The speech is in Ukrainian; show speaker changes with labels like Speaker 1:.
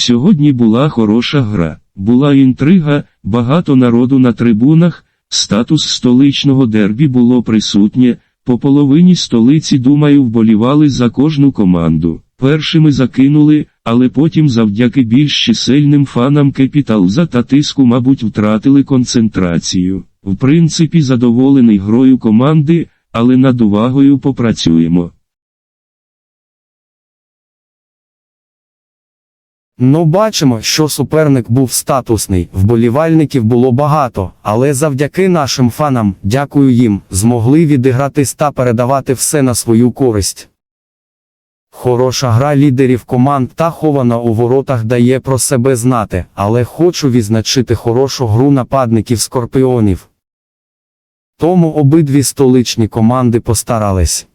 Speaker 1: Сьогодні була хороша гра, була інтрига, багато народу на трибунах, статус столичного дербі було присутнє, по половині столиці, думаю, вболівали за кожну команду. Першими закинули, але потім завдяки більш чисельним фанам Кепіталза та тиску, мабуть, втратили концентрацію. В принципі, задоволений грою команди, але над увагою попрацюємо.
Speaker 2: Ну бачимо, що суперник був статусний, вболівальників було багато, але завдяки нашим фанам, дякую їм, змогли відігратись та передавати все на свою користь. Хороша гра лідерів команд та хована у воротах дає про себе знати, але хочу відзначити хорошу гру нападників скорпіонів. Тому обидві столичні команди постарались.